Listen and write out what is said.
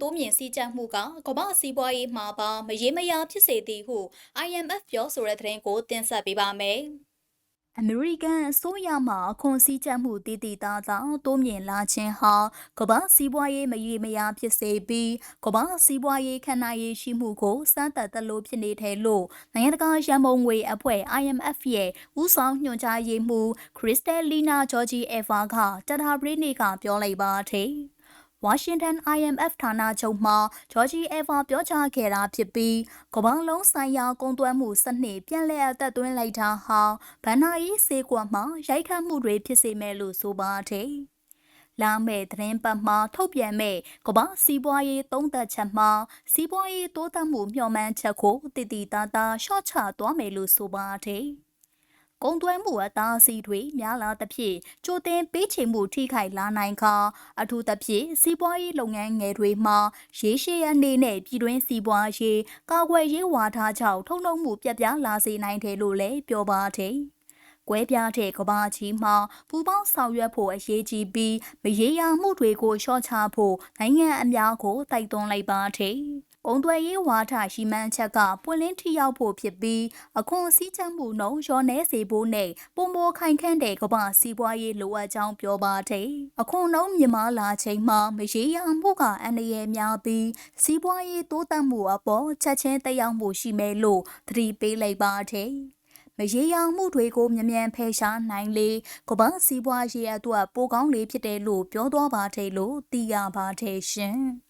တိုးမြင့်စည်းကြပ်မှုကကမ္ဘာစီးပွားရေးမှာပါမရေမရာဖြစ်စေသည်ဟု IMF ပြောဆိုတဲ့သတင်းကိုတင်ဆက်ပေးပါမယ်။အမေရိကန်အစိုးရမှအခွန်စည်းကြပ်မှုတည်တည်သားသာတိုးမြင့်လာခြင်းဟာကမ္ဘာစီးပွားရေးမရေမရာဖြစ်စေပြီးကမ္ဘာစီးပွားရေးခန္ဓာရေးရှိမှုကိုစမ်းသပ်သလိုဖြစ်နေတယ်လို့နိုင်ငံတကာရန်ပုံငွေအဖွဲ့ IMF ရဲ့ဦးဆောင်ညွှန်ကြားရေးမှူးခရစ္စတယ်လီနာဂျော်ဂျီအက်ဗာကတတာပရိနေကပြောလိုက်ပါတယ်။ ဝါရှင်တန် IMF ဌာနချုပ်မှဂျော်ဂျီအက်ဗာပြောကြားခဲ့တာဖြစ်ပြီးကမ္ဘာလုံးဆိုင်ရာကုန်သွယ်မှုစနစ်ပြန်လည်အသက်သွင်းလိုက်တာဟာဗန်နာယီစေကွက်မှရိုက်ခတ်မှုတွေဖြစ်စေမယ်လို့ဆိုပါတယ်။လာမယ့်သတင်းပတ်မှာထုတ်ပြန်မဲ့ကမ္ဘာစီးပွားရေးသုံးသက်ချက်မှာစီးပွားရေးတိုးတက်မှုမျှော်မှန်းချက်ကိုတည်တည်သားသားရှော့ချသွားမယ်လို့ဆိုပါတယ်။ ကုန်သွယ်မှုအသားအစီတွေများလာသဖြင့်ကြိုတင်ပေးချေမှုထိခိုက်လာနိုင်ကာအထူးသဖြင့်စီးပွားရေးလုပ်ငန်းငယ်တွေမှာရေရှည်အနေနဲ့ပြည်တွင်းစီးပွားရေးကာကွယ်ရေးဝါဒကြောင့်ထုတ်လုပ်မှုပြက်ပြားလာစေနိုင်တယ်လို့လည်းပြောပါတယ်။ကွဲပြားတဲ့ကဘာကြီးမှာပူပေါင်းဆောင်ရွက်ဖို့အရေးကြီးပြီးမရေရာမှုတွေကိုလျှော့ချဖို့နိုင်ငံအများကိုတိုက်တွန်းလိုက်ပါတယ်။။ ကုန်သွယ်ရေးဝါဒရှိမှန်းချက်ကပွင့်လင်းထိရောက်ဖို့ဖြစ်ပြီးအခွန်စည်းချက်မှုနှုန်းလျော့နှဲစေဖို့နဲ့ပုံမခိုင်ခန့်တဲ့ကမ္ဘာစီးပွားရေးလိုအပ်ကြောင်းပြောပါတယ်။အခွန်နှုန်းမြင့်မားလာချိန်မှာမရေရာမှုကအန္တရာယ်များပြီးစီးပွားရေးတိုးတက်မှုအပေါ်ချက်ချင်းတက်ရောက်မှုရှိမယ်လို့သတိပေးလိုက်ပါတယ်။မရေရာမှုတွေကိုမြ мян ဖယ်ရှားနိုင်လေကမ္ဘာစီးပွားရေးအတွက်ပိုကောင်းလေဖြစ်တယ်လို့ပြောသွားပါတယ်လို့သိရပါတယ်ရှင်။